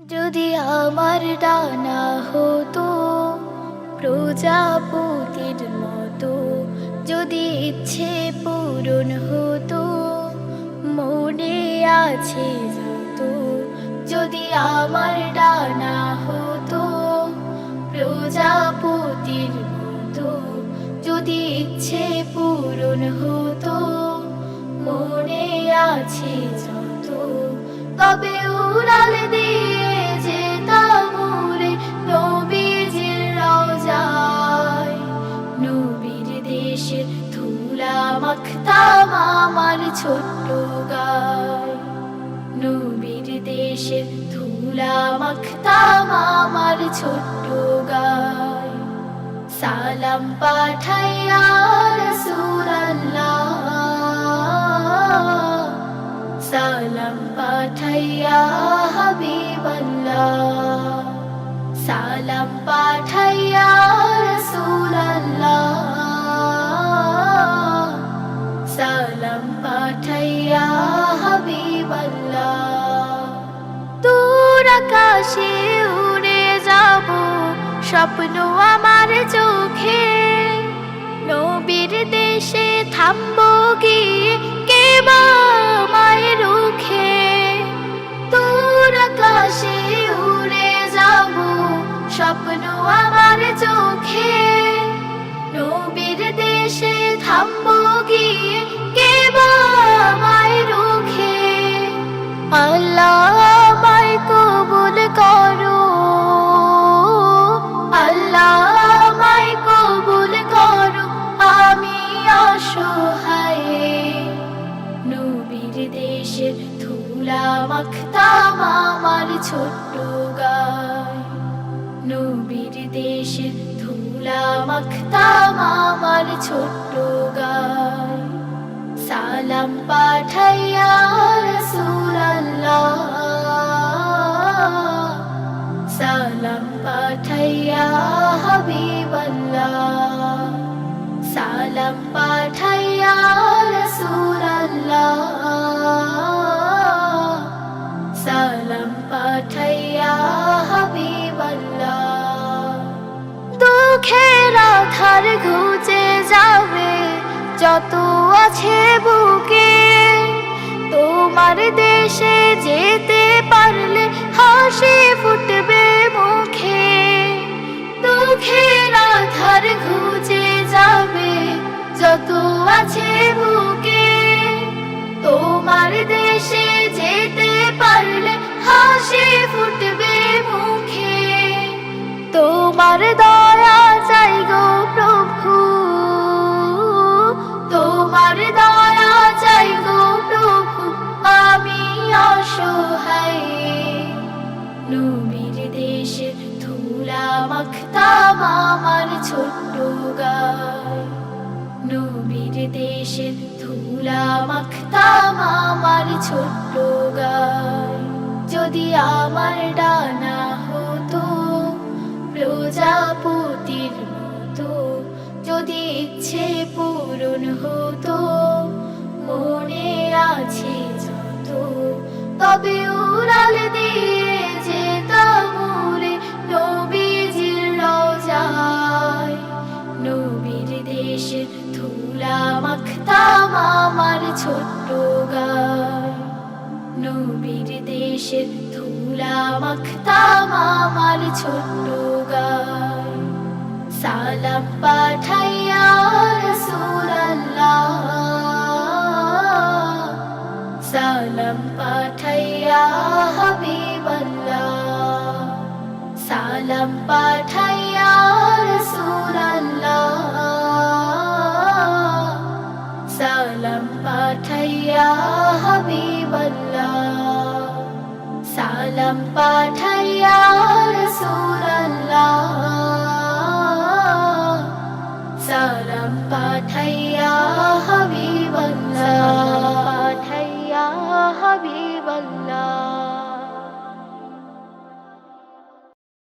যদি আমার ডানা হতো প্রজাপতির মতো, যদি ইচ্ছে পূরণ হতো, মনে আছে যত, যদি আমার ডানা হতো প্রজাপতির মতো, যদি ইচ্ছে পূরণ হতো, মনে আছে দেশের ধুলা মাখতাম আমার ছোট্ট গায় নবীর দেশের ধুলা মাখতাম আমার ছোট্ট গায় সালাম পাঠাইয়া রাসূলুল্লাহ সালাম পাঠাইয়া হাবিবাল্লাহ। সালাম পাঠাইয়া রাসূলুল্লাহ আকাশে উড়ে যাব স্বপ্ন আমার চোখে। নবীর দেশে থামবো গিয়ে কে দূর আকাশে উড়ে চোখে। দেশে আল্লাহ দেশের ধুলা মাখতাম আমার ছোট্ট গায়। নবীর দেশের ধুলা মাখতাম আমার ছোট্ট গায়। সালাম পাঠাইয়া রাসূলুল্লাহ। সালাম পাঠাইয়া হাবিবাল্লাহ। সালাম পাঠাইয়া দুঃখের আধার ঘুচে যাবে, যত আছে বুকে। তোমার দেশে যেতে পারলে হাসি ফুটবে মুখে। দুঃখের আধার ঘুচে যাবে, যত আছে বুকে। তোমার দেশে যেতে পারলে হাসি ফুটবে মুখে। তোমার দয়া দয়া চাই গো প্রভু, আমি অসহায়। নবীর দেশে ধুলা মাখতাম আমার ছোট্ট গায়। নবীর দেশে ধুলা মাখতাম আমার ইচ্ছে পূরণ হতো, মনে আছে যত। তবে উড়াল দিয়ে যেতাম উড়ে নবীজির রওজায় নবীর দেশে ধুলা মাখতাম আমার ছোট্ট গায়। নবীর দেশে ধুলা মাখতাম আমার ছোট্ট গায়। সালাম পাঠাইয়া সালাম পাঠাইয়া হাবিবাল্লাহ সালাম পাঠাইয়া রাসূলুল্লাহ সালাম পাঠাইয়া হাবিবাল্লাহ সালাম পাঠাইয়া রাসূলুল্লাহ সালাম পাঠাইয়া হাবিবাল্লাহ